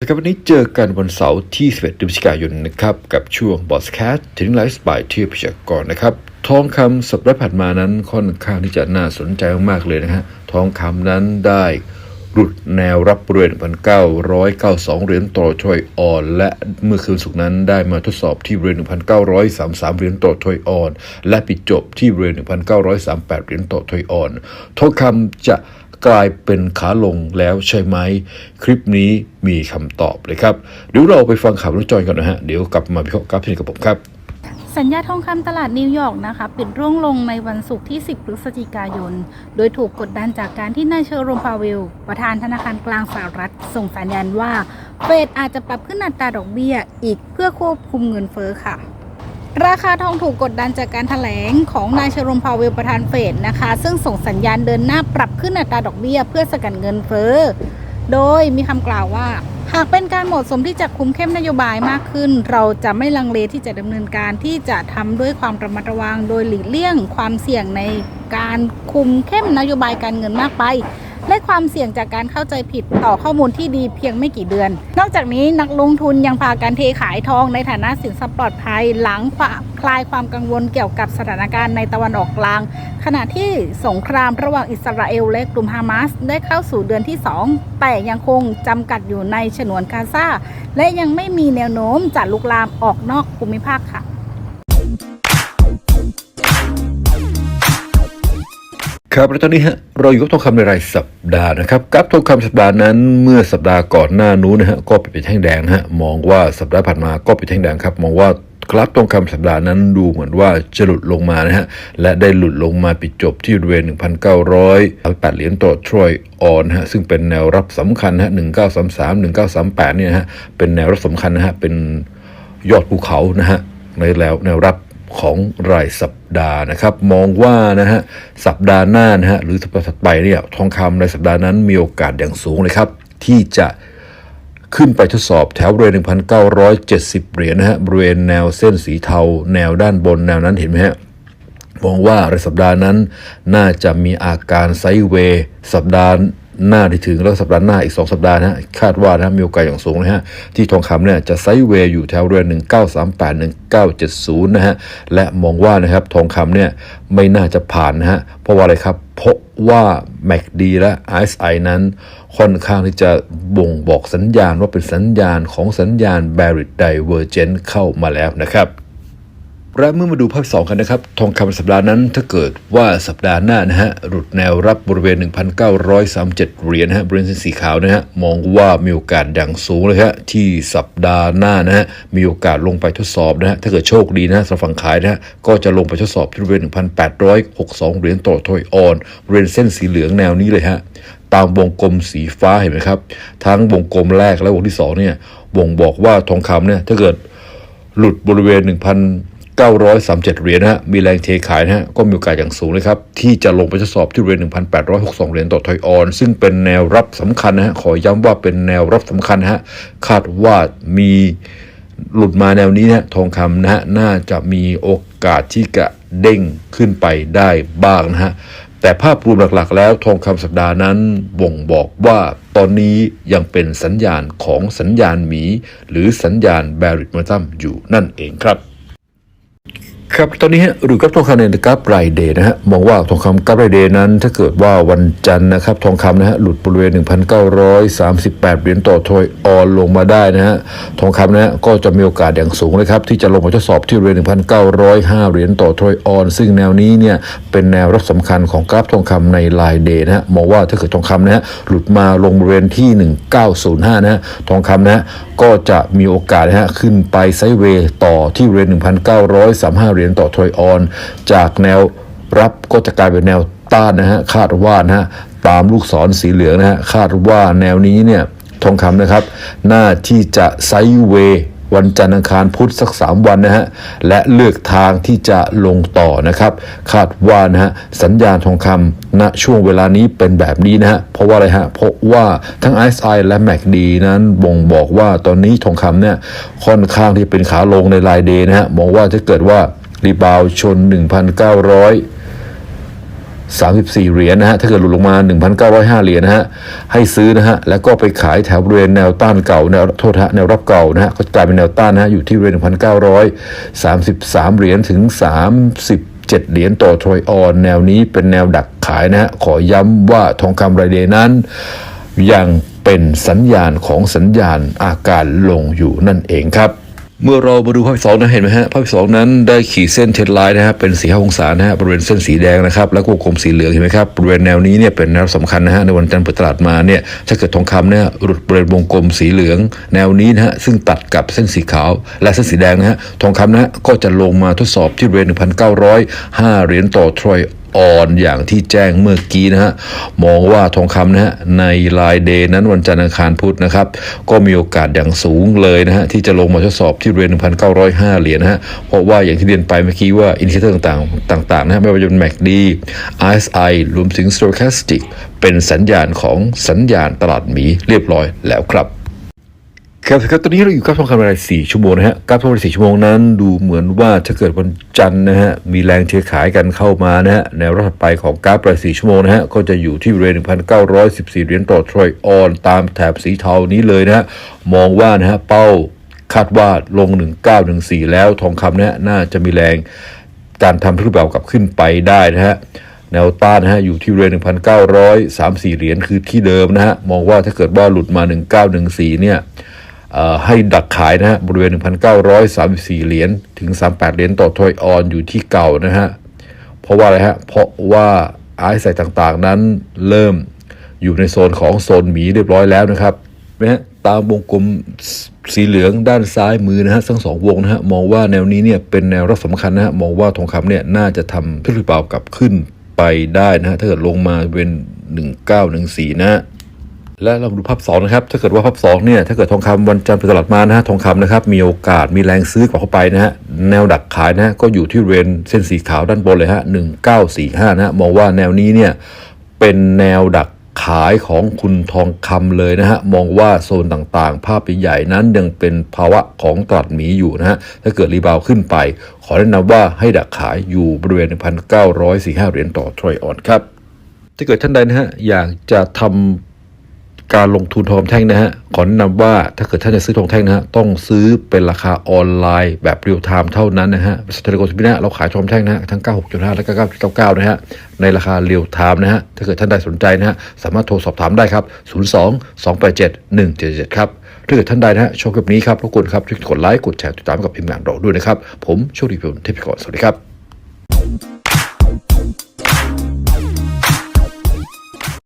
นะครับวันนี้เจอกันวันเสาร์ที่ 11พฤศจิกายนนะครับ กับช่วงบอสแคสถึงไลฟ์สไตล์ที่พิชากรนะครับ ทองคำสัปดาห์ผ่านมานั้นค่อนข้างที่จะน่าสนใจมากๆเลยนะฮะทองคำนั้นได้หลุดแนวรับบริเวณ1,992 เหรียญต่อทอยออน และเมื่อคืนศุกร์นั้นได้มาทดสอบที่บริเวณ1,933 เหรียญต่อทอยออน และปิดจบที่บริเวณ1,938 เหรียญต่อทอยออน ทองคำจะ กลายเป็นขาลงแล้วใช่ไหม คลิปนี้มีคำตอบเลยครับ เดี๋ยวเราไปฟังข่าวรุ่จอยกันนะฮะ เดี๋ยวกลับมาพิเคราะห์กราฟที่นกับผมครับสัญญาทองคำตลาดนิวยอร์กนะคะปิดร่วงลงในวันศุกร์ที่ 10 พฤศจิกายน โดยถูกกดดันจากการที่นายเชอโรมพาเวล ประธานธนาคารกลางสหรัฐ ส่งสัญญาณว่า เฟดอาจจะปรับขึ้นอัตราดอกเบี้ยอีกเพื่อควบคุมเงินเฟ้อค่ะ ราคาทองถูกกดดันจากการถแถลงของนายเชรมพาเวลประธานเฟดนะคะ ซึ่งส่งสัญญาณเดินหน้าปรับขึ้นอัตราดอกเบี้ยเพื่อสกัดเงินเฟ้อ โดยมีคำกล่าวว่า หากเป็นการเหมาะสมที่จะคุมเข้มนโยบายมากขึ้น เราจะไม่ลังเลที่จะดำเนินการที่จะทำด้วยความระมัดระวังโดยหลีกเลี่ยงความเสี่ยงในการคุมเข้มนโยบายการเงินมากไป และความเสี่ยงจากการเข้าใจผิดต่อข้อมูลที่ดีเพียงไม่กี่เดือน นอกจากนี้นักลงทุนยังพากันเทขายทองในฐานะสินทรัพย์ปลอดภัยหลังคลายความกังวลเกี่ยวกับสถานการณ์ในตะวันออกกลาง ขณะที่สงครามระหว่างอิสราเอลและกลุ่มฮามาสได้เข้าสู่เดือนที่ 2 แต่ยังคงจำกัดอยู่ในฉนวนกาซาและยังไม่มีแนวโน้มจะลุกลามออกนอกภูมิภาคค่ะ ครับแล้วตอนนี้ฮะเราอยู่กับทองคำในรายสัปดาห์นะครับกราฟทองคำสัปดาห์นั้นเมื่อสัปดาห์ก่อนหน้านู้นนะฮะก็เป็นแท่งแดงนะฮะมองว่าสัปดาห์ผ่านมาก็เป็นแท่งแดงครับ มองว่ากราฟทองคำสัปดาห์นั้นดูเหมือนว่าจะหลุดลงมานะฮะและได้หลุดลงมาปิดจบที่บริเวณ 1,938 เหรียญต่อทรอยออนฮะซึ่งเป็นแนวรับสำคัญฮะ1933 1938เนี่ยฮะเป็นแนวรับสำคัญนะฮะเป็นยอดภูเขานะฮะในแล้วแนวรับ ของรายสัปดาห์นะครับ มองว่านะฮะสัปดาห์หน้านะฮะหรือสัปดาห์ถัดไปเนี่ยทองคำในสัปดาห์นั้นมีโอกาสอย่างสูงเลยครับ ที่จะขึ้นไปทดสอบแถวบริเวณ1,970 เหรียญนะฮะบริเวณแนวเส้นสีเทา แนวด้านบนแนวนั้นเห็นไหมฮะมองว่าในสัปดาห์นั้น น่าจะมีอาการไซเวย์สัปดาห์ หน้าที่ถึงแล้วสัปดาห์หน้าอีก 2 สัปดาห์นะฮะคาดว่านะมีโอกาสอย่างสูงนะฮะที่ทองคำเนี่ยจะไซด์เวย์อยู่แถวเรือน1938 1970 นะฮะและมองว่านะครับทองคำเนี่ยไม่น่าจะผ่านนะฮะเพราะว่าอะไรครับเพราะว่า MACD และ RSI นั้นค่อนข้างที่จะบ่งบอกสัญญาณว่าเป็นสัญญาณของสัญญาณ Barrett Divergence เข้ามาแล้วนะครับ และเมื่อมาดูภาพ2กันนะครับ ทองคำสัปดาห์นั้นถ้าเกิดว่าสัปดาห์หน้านะฮะหลุดแนวรับบริเวณ 1,937 เหรียญนะฮะบริเวณเส้นสีขาวนะฮะมองว่ามีโอกาสอย่างสูงเลยฮะที่สัปดาห์หน้านะฮะมีโอกาสลงไปทดสอบนะฮะถ้าเกิดโชคดีนะฮะสำหรับฝั่งขายนะฮะก็จะลงไปทดสอบที่บริเวณ 1,862 เหรียญต่อทอยออนบริเวณเส้นสีเหลืองแนวนี้เลยฮะตามวงกลมสีฟ้าเห็นไหมครับทั้งวงกลมแรกและวงที่สองเนี่ยบ่งบอกว่าทองคำเนี่ยถ้าเกิดหลุดบริเวณ 937 เหรียญนะฮะ มีแรงเทขายนะฮะ ก็มีโอกาสอย่างสูงเลยครับ ที่จะลงไปทดสอบที่บริเวณ1,862 เหรียญต่อทอยออน ซึ่งเป็นแนวรับสำคัญนะฮะ ขอย้ำว่าเป็นแนวรับสำคัญนะฮะ คาดว่ามีหลุดมาแนวนี้นะทองคำนะฮะ น่าจะมีโอกาสที่จะเด้งขึ้นไปได้บ้างนะฮะ แต่ภาพรวมหลักๆ แล้วทองคำสัปดาห์นั้นบ่งบอกว่าตอนนี้ยังเป็นสัญญาณของสัญญาณหมี หรือสัญญาณแบริ t มาตัมอยู่นั่นเองครับ ครับตอนนี้หรือกับทองคำในกราฟรายเดย์นะฮะมองว่าทองคำกราฟรายเดย์นั้น ถ้าเกิดว่าวันจันทร์นะครับทองคำนะฮะหลุดบริเวณ 1,938 เหรียญต่อทอยออนลงมาได้นะฮะทองคำนะฮะก็จะมีโอกาสอย่างสูงเลยครับที่จะลงมาทดสอบที่บริเวณ 1,905 เหรียญต่อทอยออน ซึ่งแนวนี้เนี่ยเป็นแนวรับสำคัญของกราฟทองคำในรายเดย์นะฮะมองว่าถ้าเกิดทองคำนะฮะหลุดมาลงบริเวณที่ 1905 นะฮะทองคำนะฮะ ก็จะมีโอกาสนะฮะขึ้นไปไซเวย์ต่อที่บริเวณ1,935 เหรียญต่อทอยออน จากแนวรับก็จะกลายเป็นแนวต้านนะฮะคาดว่านะฮะตามลูกศรสีเหลืองนะฮะคาดว่าแนวนี้เนี่ยทองคำนะครับน่าที่จะไซเวย์ วันจันทร์อังคารพุธสัก 3 วันนะฮะและเลือกทางที่จะลงต่อนะครับ คาดว่านะฮะสัญญาณทองคำณช่วงเวลานี้เป็นแบบนี้นะฮะเพราะว่าอะไรฮะเพราะว่าทั้ง RSI และ MACD นั้นบ่งบอกว่าตอนนี้ทองคำเนี่ยค่อนข้างที่เป็นขาลงในรายเดย์นะฮะมองว่าถ้าเกิดว่ารีบาวชน 1,900 34 เหรียญนะฮะ ถ้าเกิดหลุดลงมา 1,905 เหรียญนะฮะ ให้ซื้อนะฮะ แล้วก็ไปขายแถวบริเวณแนวต้านเก่า แนวโทษฮะ แนวรับเก่านะฮะ ก็กลายเป็นแนวต้านนะฮะ อยู่ที่บริเวณ1,933 เหรียญถึง 30 7 เหรียญต่อทรอยออน แนวนี้เป็นแนวดักขายนะฮะ ขอย้ำว่าทองคำรายเดย์นั้น ยังเป็นสัญญาณของสัญญาณอาการลงอยู่นั่นเองครับ เมื่อเรามาดูภาพที่สองนะเห็นไหมฮะภาพที่สองนั้นได้ขีดเส้นเทดไลน์นะฮะเป็นสีห้าองศานะฮะบริเวณเส้นสีแดงนะครับแล้วก็วงกลมสีเหลืองเห็นไหมครับบริเวณแนวนี้เนี่ยเป็นแนวสำคัญนะฮะในวันจันทร์เปิดตลาดมาเนี่ยถ้าเกิดทองคำเนี่ยหลุดบริเวณวงกลมสีเหลือง แนวนี้นะฮะซึ่งตัดกับเส้นสีขาว และเส้นสีแดงนะฮะทองคำนะฮะก็จะลงมาทดสอบที่บริเวณ1,905เหรียญต่อทรอยอ่อนอย่างที่แจ้งเมื่อกี้นะฮะมองว่าทองคำนะฮะในรายเดย์นั้นวันจันทร์อังคารพุธนะครับ ก็มีโอกาสอย่างสูงเลยนะฮะที่จะลงมาทดสอบที่บริเวณ1,905 เหรียญนะฮะเพราะว่าอย่างที่เรียนไปเมื่อกี้ว่าอินดิเคเตอร์ต่างๆต่างๆนะฮะไม่ว่าจะเป็น MACD RSI รวมถึง Stochastic เป็นสัญญาณของสัญญาณตลาดหมีเรียบร้อยแล้วครับ ครับครับตอนนี้เราอยู่กับทองคำราสี่ชั่วโมงนะฮะกราฟทองคำรายสี่ชั่วโมงนั้น ดูเหมือนว่าถ้าเกิดวันจันทร์นะฮะมีแรงเทขายกันเข้ามานะฮะแนวรับถัดไปของกราฟรายสี่ชั่วโมงนะฮะก็จะอยู่ที่บริเวณ1,914เหรียญต่อทรอยออนตามแถบสีเทานี้เลยนะฮะมองว่านะฮะเป้าคาดว่าลง 1914 แล้วทองคำนี่ยน่าจะมีแรงการทำธุรกิจแบบกลับขึ้นไปได้นะฮะแนวต้านนะฮะอยู่ที่บริเวณ1,934 เหรียญคือที่เดิมนะฮะมองว่าถ้าเกิดว่าหลุดมา 1914 เนี่ยเอ่อ ให้ดักขายนะฮะบริเวณ 1,934 เหรียญถึง 38 เหรียญต่อทอยออนอยู่ที่เก่านะฮะ เพราะว่าอะไรฮะ เพราะว่าไอซ์ใส่ต่างๆนั้นเริ่มอยู่ในโซนของโซนหมีเรียบร้อยแล้วนะครับนะฮะตามวงกลมสีเหลืองด้านซ้ายมือนะฮะทั้งสองวงนะฮะมองว่าแนวนี้เนี่ยเป็นแนวรับสำคัญนะฮะมองว่าทองคำเนี่ยน่าจะทำธุรกิจเปล่ากลับขึ้นไปได้นะฮะถ้าเกิดลงมาเป็น 1914 นะฮะ และเราดูภาพสองนะครับถ้าเกิดว่าภาพสองเนี่ยถ้าเกิดทองคำวันจันทร์เปิดตลาดมานะฮะทองคำนะครับมีโอกาสมีแรงซื้อกลับเข้าไปนะฮะแนวดักขายนะฮะก็อยู่ที่เรนเส้นสีขาวด้านบนเลยฮะ1945นะฮะมองว่าแนวนี้เนี่ยเป็นแนวดักขายของคุณทองคำเลยนะฮะมองว่าโซนต่างๆ ภาพใหญ่ๆนั้นยังเป็นภาวะของตลาดหมีอยู่นะฮะถ้าเกิดรีบาวด์ขึ้นไป ขอแนะนำว่าให้ดักขายอยู่บริเวณ 1,945 เหรียญต่อทรอยออนครับถ้าเกิดท่านใดนะฮะอยากจะทำ การลงทุนทองแท่งนะฮะขอแนะนำว่าถ้าเกิดท่านจะซื้อทองแท่งนะฮะต้องซื้อเป็นราคาออนไลน์แบบเรียลไทม์เท่านั้นนะฮะบริษัทเทเลคอมพินะเราขายทองแท่งนะฮะทั้ง 96.5 และ9.99 นะฮะในราคาเรียลไทม์นะฮะถ้าเกิดท่านใดสนใจนะฮะสามารถโทรสอบถามได้ครับ 02 287 177 ครับถ้าเกิดท่านใดนะฮะชอบคลิปนี้ครับรบกวนครับช่วยกดไลค์กดแชร์ติดตามกับพิมพ์งานเราด้วยนะครับผมโชคดีพิมพ์เทพกรสวัสดีครับ